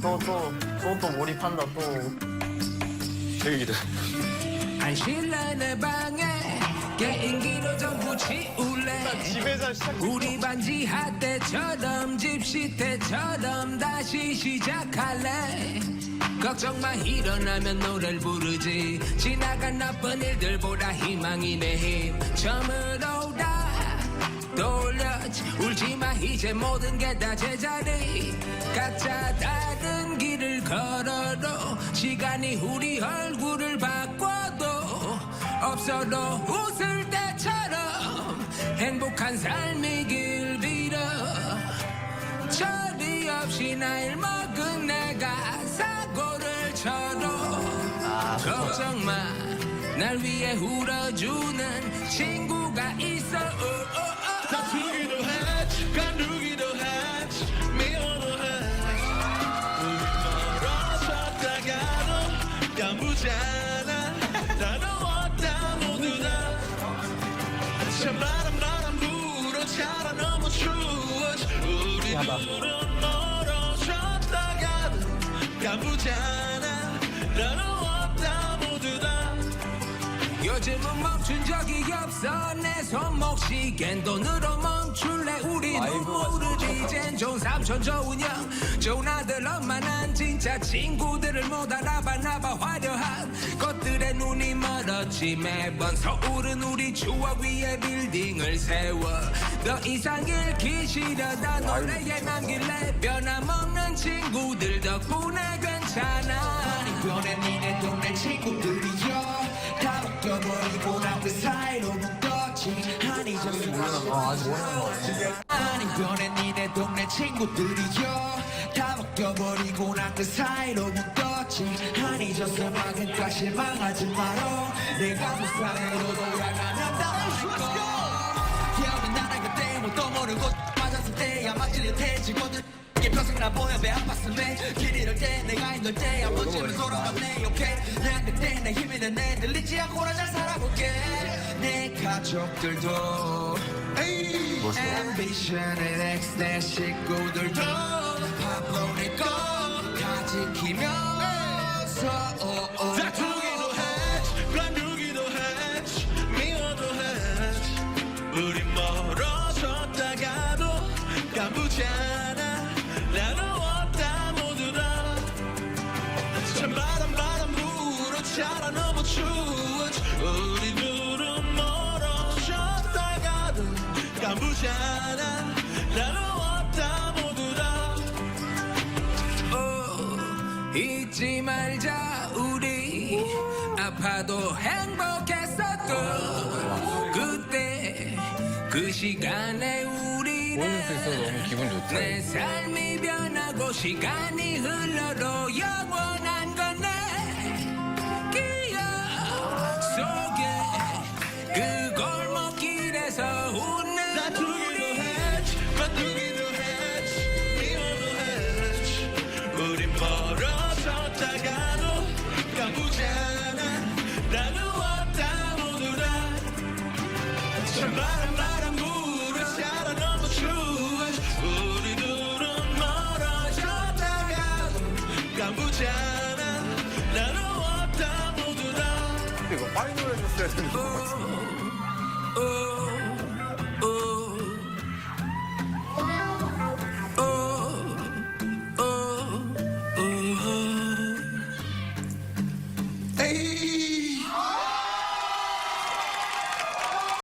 또 또 또 또 몰입한다 또. 안실내 내 방에 게임기로 전부 치울래. 집에서 시작. 우리 반지 한때처럼 집시 때처럼 다시 시작할래. 걱정 마 일어나면 노래를 부르지. 지나간 나쁜 일들보다 희망이 내 힘. 처음으로 울지 마 이제 모든 게 다 제자리. 각자 다른 길을 걸어도 시간이 우리 얼굴을 바꿔도 없어도 웃을 때처럼 행복한 삶이길 빌어 처리 없이 나일 먹은 내가 사고를 쳐도 걱정 마. 날 위해 울어주는 친구가 있어. 어, 어, 어. 다투기도 했지, 간두기도 했지, 미워도 했지. 우리 멀어졌다가도 까무잖아. 나도 없다 모두 다. 찬바람 바람 불어 차라 너무 추워져. 우리 둘은 멀어졌다가도 까무잖아. 요즘은 멈춘 적이 없어. 내 손목 시겐 돈으로 멈출래. 우리 누구를 이젠 좋은 삼촌 좋은 형 좋은 아들 엄마 난 진짜 친구들을 못 알아봤나 봐 화려한 것들에 눈이 멀었지. 매번 서울은 우리 추억 위에 빌딩을 세워. 더 이상 잃기 싫어 다. 노래에 남길래 변함없는 친구들 덕분에 괜찮아 많이 변해 니네 동네 친구들이여 다 바뀌어버리고 난 그 사이로 묶었지 한이졌으면 그까 실망하지 마라 내가 부산으로 돌아가는다 기억은 나는 그때 뭣도 모르고 맞았을 때야 막 찔려 태지거든 이게 평생 나 보여 배 아팠음에 길 잃을 때 내가 힘들 때한 번쯤은 돌아가네 오케이 난 그때 내 힘이 내 들리지 않고 나잘 살아볼게 내 가족들도 ambition의 X 내 식구들도 밥로 내거다 지키면서 어, 어, 다투기도 했지 관두기도 했지 미워도 했지. 우리 멀어졌다가도 까부잖아 까부잖아 나도 없다 모두 다. 어, 잊지 말자 우리. 아파도 행복했었던 그때 그 시간에 우리는 너무 기분 좋다. 내 삶이 변하고 시간이 흘러도 영원한 건 이거 빨리 노래 줬어야 되는데.